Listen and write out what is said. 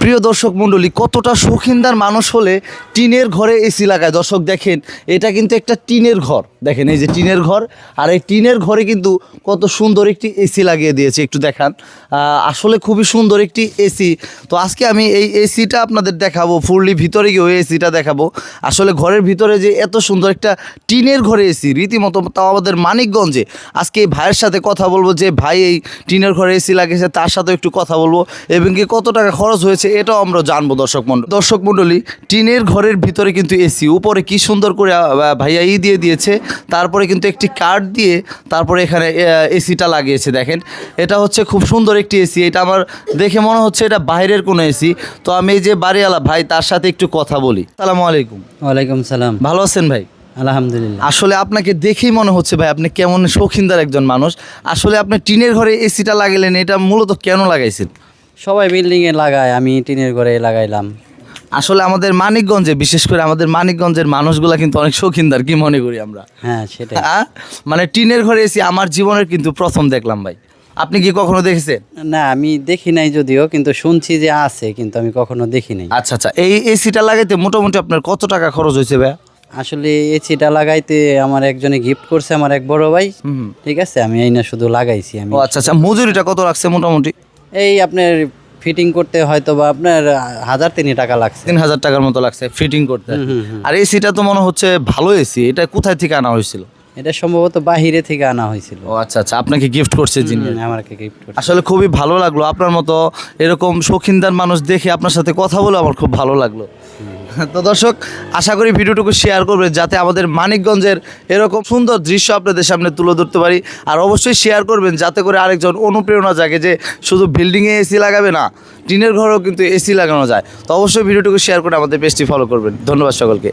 প্রিয় দর্শক মণ্ডলী, কতটা শৌখিনদার মানুষ হলে টিনের ঘরে এসি লাগায়? দর্শক দেখেন, এটা কিন্তু একটা টিনের ঘর। দেখেন, এই যে টিনের ঘর, আর এই টিনের ঘরে কিন্তু কত সুন্দর একটি এসি লাগিয়ে দিয়েছে। একটু দেখান। আসলে খুবই সুন্দর একটি এসি। তো আজকে আমি এই এসিটা আপনাদের দেখাবো, ফুললি ভিতরে গিয়ে ওই এসিটা দেখাবো। আসলে ঘরের ভিতরে যে এত সুন্দর একটা টিনের ঘরে এসি, রীতিমতো তাও আমাদের মানিকগঞ্জে। আজকে এই ভাইয়ের সাথে কথা বলব যে, ভাই, এই টিনের ঘরে এসি লাগিয়েছে, তার সাথে একটু কথা বলব এবং কি কত টাকা খরচ হয়েছে এটাও আমরা জানব দর্শক মন্ডল দর্শক মণ্ডলী টিনের ঘরের ভিতরে কিন্তু এসি উপরে কি সুন্দর করে ভাইয়া ই দিয়ে দিয়েছে তারপরে কিন্তু একটি কার্ড দিয়ে তারপরে এখানে এসিটা লাগিয়েছে দেখেন। এটা হচ্ছে খুব সুন্দর একটি এসি এটা আমার দেখে মনে হচ্ছে এটা বাইরের কোনো এসি তো আমি এই যে বাড়িওয়ালা ভাই তার সাথে একটু কথা বলি। সালামু আলাইকুম। ওয়ালাইকুম সালাম। ভালো আছেন ভাই? আলহামদুলিল্লাহ। আসলে আপনাকে দেখেই মনে হচ্ছে ভাই আপনি কেমন শৌখিনদার একজন মানুষ। আসলে আপনি টিনের ঘরে এসিটা লাগাইলেন এটা মূলত কেন লাগাইছেন? সবাই বিল্ডিং এ লাগায় আমি টিনের ঘরে লাগাইলাম। আসলে আমাদের মানিকগঞ্জে বিশেষ করে আমাদের মানিকগঞ্জের মানুষগুলা কিন্তু অনেক শৌখিনদার কি মনে করি আমরা? হ্যাঁ সেটাই। হ্যাঁ? মানে টিনের ঘরে এসি আমার জীবনের কিন্তু প্রথম দেখলাম ভাই। আপনি কি কখনো দেখেছেন? না আমি দেখি নাই যদিও কিন্তু শুনছি যে আছে কিন্তু আমি কখনো দেখি নাই। আচ্ছা আচ্ছা এই এসিটা লাগাইতে মোটামুটি আপনার কত টাকা খরচ হয়েছে ভাই আসলে এসিটা লাগাইতে আমার একজনে গিফট করছে আমার এক বড় ভাই। ঠিক আছে আমি এই না শুধু লাগাইছি আমি। আচ্ছা আচ্ছা মজুরিটা কত লাগছে মোটামুটি? এই আপনার ফিটিং করতে হয়তো বা আপনার হাজার তিন টাকা লাগছে। তিন হাজার টাকার মতো লাগছে ফিটিং করতে। আর এসিটা তো মনে হচ্ছে ভালো এসি এটা কোথায় থেকে আনা হয়েছিল? এটা সম্ভবত বাহিরে থেকে আনা হয়েছিল। ও আচ্ছা আচ্ছা আপনাকে গিফট করছে যিনি আমাকে গিফট করছে। আসলে খুবই ভালো লাগল আপনার মতো এরকম শৌখিনদার মানুষ দেখে আপনার সাথে কথা বলে আমার খুব ভালো লাগল। তো দর্শক, আশা করি ভিডিওটুকু শেয়ার করবে যাতে আমাদের মানিকগঞ্জের এরকম সুন্দর দৃশ্য আপনাদের সামনে তুলে ধরতে পারি। আর অবশ্যই শেয়ার করবেন যাতে করে আরেকজন অনুপ্রেরণা জাগে যে শুধু বিল্ডিংয়ে এসি লাগাবে না, টিনের ঘরেও কিন্তু এসি লাগানো যায়। তো অবশ্যই ভিডিওটুকু শেয়ার করে আমাদের পেজটি ফলো করবেন। ধন্যবাদ সকলকে।